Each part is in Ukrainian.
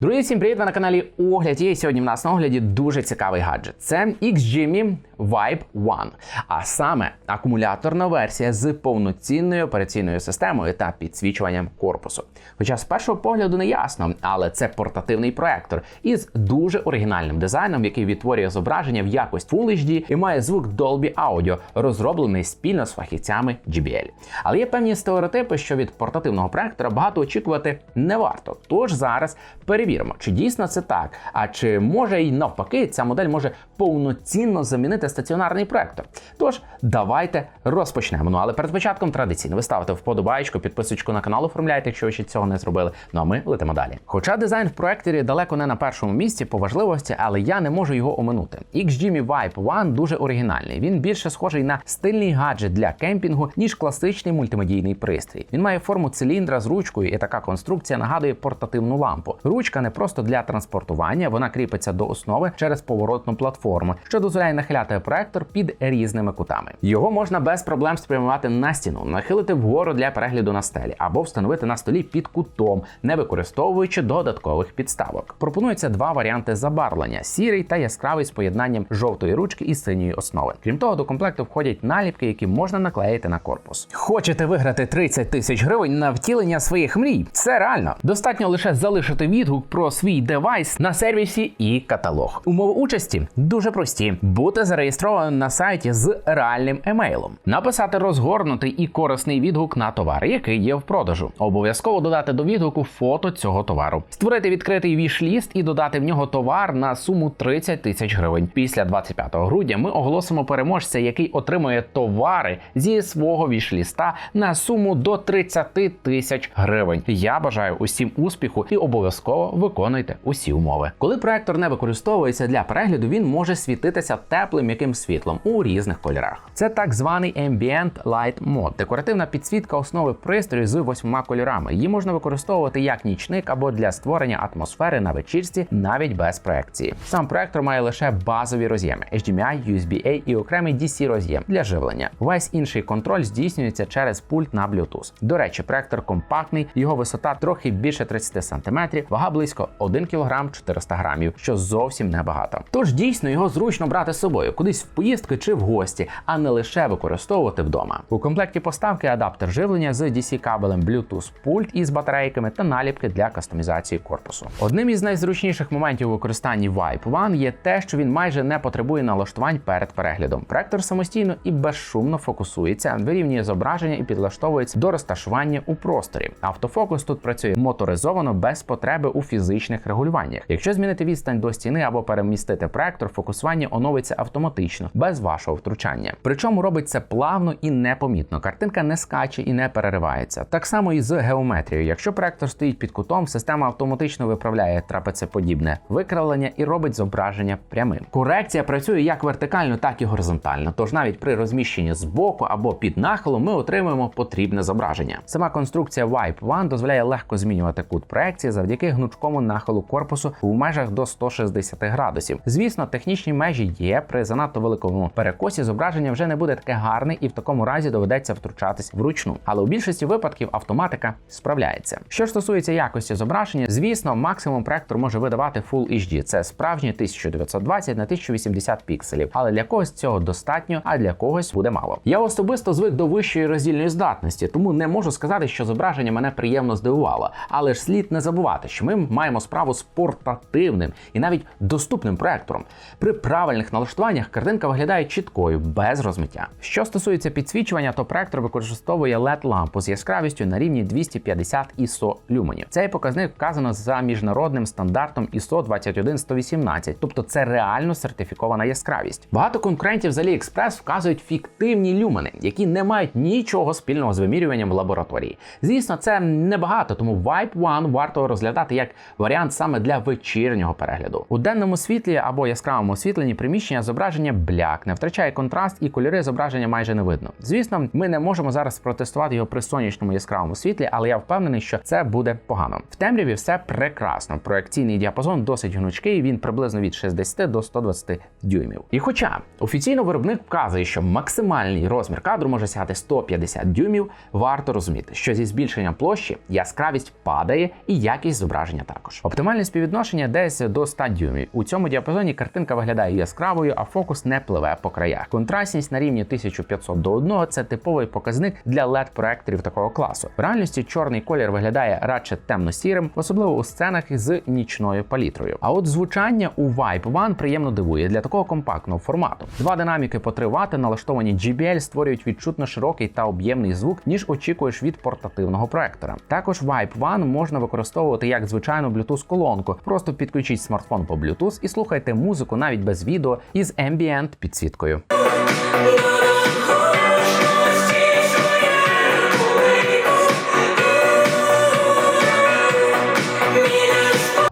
Друзі, всім привіт! Ви на каналі Огляд. І сьогодні в нас на огляді дуже цікавий гаджет. Це XGMI Vibe One, а саме акумуляторна версія з повноцінною операційною системою та підсвічуванням корпусу. Хоча з першого погляду не ясно, але це портативний проектор із дуже оригінальним дизайном, який відтворює зображення в якості Full HD і має звук Dolby Audio, розроблений спільно з фахівцями JBL. Але є певні стереотипи, що від портативного проектора багато очікувати не варто. Тож зараз перевіримо, чи дійсно це так, а чи може й навпаки ця модель може повноцінно замінити стаціонарний проектор. Тож давайте розпочнемо. Ну але перед початком традиційно ви ставите вподобайку, підписочку на канал оформляйте, якщо ви ще цього не зробили. Ну а ми летимо далі. Хоча дизайн в проекторі далеко не на першому місці по важливості, але я не можу його оминути. XGMI Vibe One дуже оригінальний. Він більше схожий на стильний гаджет для кемпінгу, ніж класичний мультимедійний пристрій. Він має форму циліндра з ручкою, і така конструкція нагадує портативну лампу. Ручка не просто для транспортування, вона кріпиться до основи через поворотну платформу, що дозволяє нахиляти проектор під різними кутами. Його можна без проблем спрямувати на стіну, нахилити вгору для перегляду на стелі або встановити на столі під кутом, не використовуючи додаткових підставок. Пропонується два варіанти забарвлення: сірий та яскравий з поєднанням жовтої ручки і синьої основи. Крім того, до комплекту входять наліпки, які можна наклеїти на корпус. Хочете виграти 30 тисяч гривень на втілення своїх мрій? Це реально. Достатньо лише залишити відгук про свій девайс на сервісі і каталог. Умови участі дуже прості: бути зареєстрованим на сайті з реальним емейлом, написати розгорнутий і корисний відгук на товар, який є в продажу. Обов'язково додати до відгуку фото цього товару, створити відкритий віш-ліст і додати в нього товар на суму 30 тисяч гривень. Після 25 грудня ми оголосимо переможця, який отримує товари зі свого віш-ліста на суму до 30 тисяч гривень. Я бажаю усім успіху і обов'язково виконуйте усі умови. Коли проектор не використовується для перегляду, він може світитися теплим м'яким світлом у різних кольорах. Це так званий Ambient Light Mode, декоративна підсвітка основи пристрою з восьмома кольорами. Її можна використовувати як нічник або для створення атмосфери на вечірці, навіть без проекції. Сам проектор має лише базові роз'єми HDMI, USB-A і окремий DC роз'єм для живлення. Весь інший контроль здійснюється через пульт на Bluetooth. До речі, проектор компактний, його висота трохи більше 30 см, вага близько 1 кг 400 грамів, що зовсім небагато. Тож дійсно його зручно брати з собою кудись в поїздки чи в гості, а не лише використовувати вдома. У комплекті поставки адаптер живлення з DC кабелем Bluetooth пульт із батарейками та наліпки для кастомізації корпусу. Одним із найзручніших моментів у використанні Vibe One є те, що він майже не потребує налаштувань перед переглядом. Проектор самостійно і безшумно фокусується, вирівнює зображення і підлаштовується до розташування у просторі. Автофокус тут працює моторизовано без потреби у фізичних регулюваннях. Якщо змінити відстань до стіни або перемістити проектор, фокусування оновиться автоматично, без вашого втручання. Причому робить це плавно і непомітно. Картинка не скаче і не переривається. Так само і з геометрією. Якщо проектор стоїть під кутом, система автоматично виправляє трапецеподібне викривлення і робить зображення прямим. Корекція працює як вертикально, так і горизонтально. Тож навіть при розміщенні збоку або під нахилом ми отримуємо потрібне зображення. Сама конструкція Vibe One дозволяє легко змінювати кут проекції завдяки гнучкому нахилу корпусу у межах до 160 градусів. Звісно, технічні межі є. При занадто великому перекосі зображення вже не буде таке гарне, і в такому разі доведеться втручатись вручну. Але у більшості випадків автоматика справляється. Що стосується якості зображення, звісно, максимум проектор може видавати Full HD. Це справжні 1920 на 1080 пікселів. Але для когось цього достатньо, а для когось буде мало. Я особисто звик до вищої роздільної здатності, тому не можу сказати, що зображення мене приємно здивувало. Але ж слід не забувати, що ми маємо справу з портативним і навіть доступним проектором. При правильних налаштуваннях картинка виглядає чіткою, без розмиття. Що стосується підсвічування, то проектор використовує led лампу з яскравістю на рівні 250 ISO люменів. Цей показник вказано за міжнародним стандартом ISO 21118, тобто це реально сертифікована яскравість. Багато конкурентів з AliExpress вказують фіктивні люмени, які не мають нічого спільного з вимірюванням в лабораторії. Звісно, це небагато, тому Vibe One варто розглядати як варіант саме для вечірнього перегляду. У денному світлі або яскравому освітленні приміщення зображення блякне, втрачає контраст і кольори зображення майже не видно. Звісно, ми не можемо зараз протестувати його при сонячному яскравому світлі, але я впевнений, що це буде погано. В темряві все прекрасно. Проекційний діапазон досить гнучкий, він приблизно від 60 до 120 дюймів. І хоча офіційно виробник вказує, що максимальний розмір кадру може сягати 150 дюймів, варто розуміти, що зі збільшенням площі яскравість падає і якість зображення також. Оптимальне співвідношення десь до 100 дюймів. У цьому діапазоні картинка виглядає яскравою, а фокус не пливе по краях. Контрастність на рівні 1500 до 1 – це типовий показник для led проекторів такого класу. В реальності чорний колір виглядає радше темно-сірим, особливо у сценах з нічною палітрою. А от звучання у Vibe One приємно дивує для такого компактного формату. Два динаміки по 3 Вт налаштовані JBL створюють відчутно широкий та об'ємний звук, ніж очікуєш від портативного проектора. Також Vibe One можна використовувати як звичайну Bluetooth колонку. Просто підключіть смартфон по Bluetooth і слухайте музику навіть без відео із ambient підсвіткою.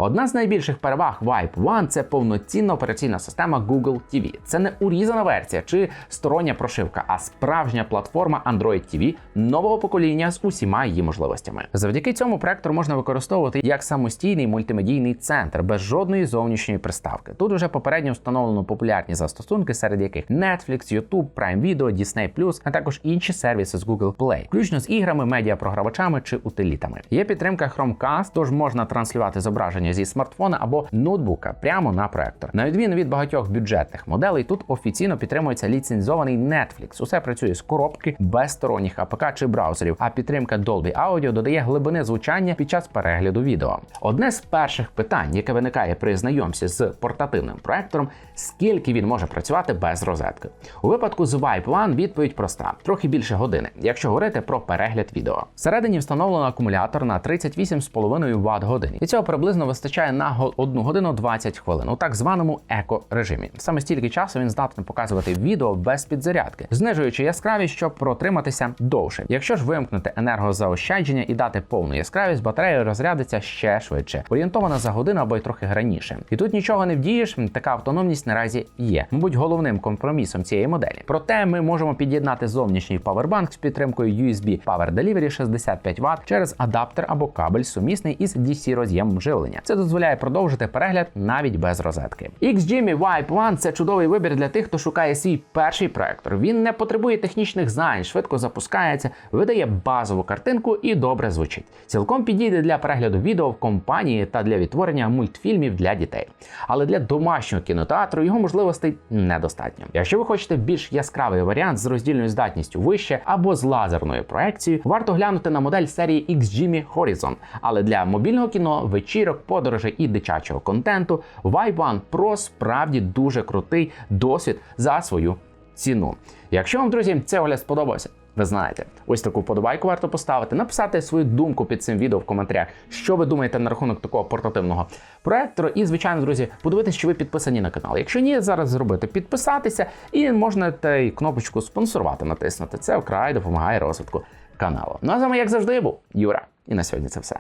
Одна з найбільших переваг Vibe One – це повноцінна операційна система Google TV. Це не урізана версія чи стороння прошивка, а справжня платформа Android TV нового покоління з усіма її можливостями. Завдяки цьому проектор можна використовувати як самостійний мультимедійний центр без жодної зовнішньої приставки. Тут уже попередньо встановлено популярні застосунки, серед яких Netflix, YouTube, Prime Video, Disney+, а також інші сервіси з Google Play, включно з іграми, медіапрогравачами чи утилітами. Є підтримка Chromecast, тож можна транслювати зображення зі смартфона або ноутбука прямо на проектор. На відміну від багатьох бюджетних моделей, тут офіційно підтримується ліцензований Netflix. Усе працює з коробки без сторонніх АПК чи браузерів, а підтримка Dolby Audio додає глибини звучання під час перегляду відео. Одне з перших питань, яке виникає при знайомстві з портативним проектором, скільки він може працювати без розетки. У випадку з Vibe One відповідь проста: трохи більше години, якщо говорити про перегляд відео. Всередині встановлено акумулятор на 38,5 Вт годин. І цього приблизно вистачає на 1 годину 20 хвилин у так званому еко-режимі. Саме стільки часу він здатний показувати відео без підзарядки, знижуючи яскравість, щоб протриматися довше. Якщо ж вимкнути енергозаощадження і дати повну яскравість, батарея розрядиться ще швидше, орієнтована за годину або й трохи раніше. І тут нічого не вдієш, така автономність наразі є. Мабуть, головним компромісом цієї моделі. Проте ми можемо під'єднати зовнішній павербанк з підтримкою USB Power Delivery 65 Вт через адаптер або кабель сумісний із DC роз'ємом живлення. Це дозволяє продовжити перегляд навіть без розетки. XGMI Vibe One – це чудовий вибір для тих, хто шукає свій перший проектор. Він не потребує технічних знань, швидко запускається, видає базову картинку і добре звучить. Цілком підійде для перегляду відео в компанії та для відтворення мультфільмів для дітей. Але для домашнього кінотеатру його можливостей недостатньо. Якщо ви хочете більш яскравий варіант з роздільною здатністю вище або з лазерною проекцією, варто глянути на модель серії XGMI Horizon. Але для мобільного кіно, вечірок, подорожей і дитячого контенту Vibe One Pro справді дуже крутий досвід за свою ціну. Якщо вам, друзі, цей огляд сподобався, ви знаєте, ось таку подобайку варто поставити, написати свою думку під цим відео в коментарях, що ви думаєте на рахунок такого портативного проектору. І, звичайно, друзі, подивитися, що ви підписані на канал. Якщо ні, зараз зробити підписатися, і можна та й кнопочку спонсорувати натиснути. Це вкрай допомагає розвитку каналу. Ну а з вами, як завжди, був Юра. І на сьогодні це все.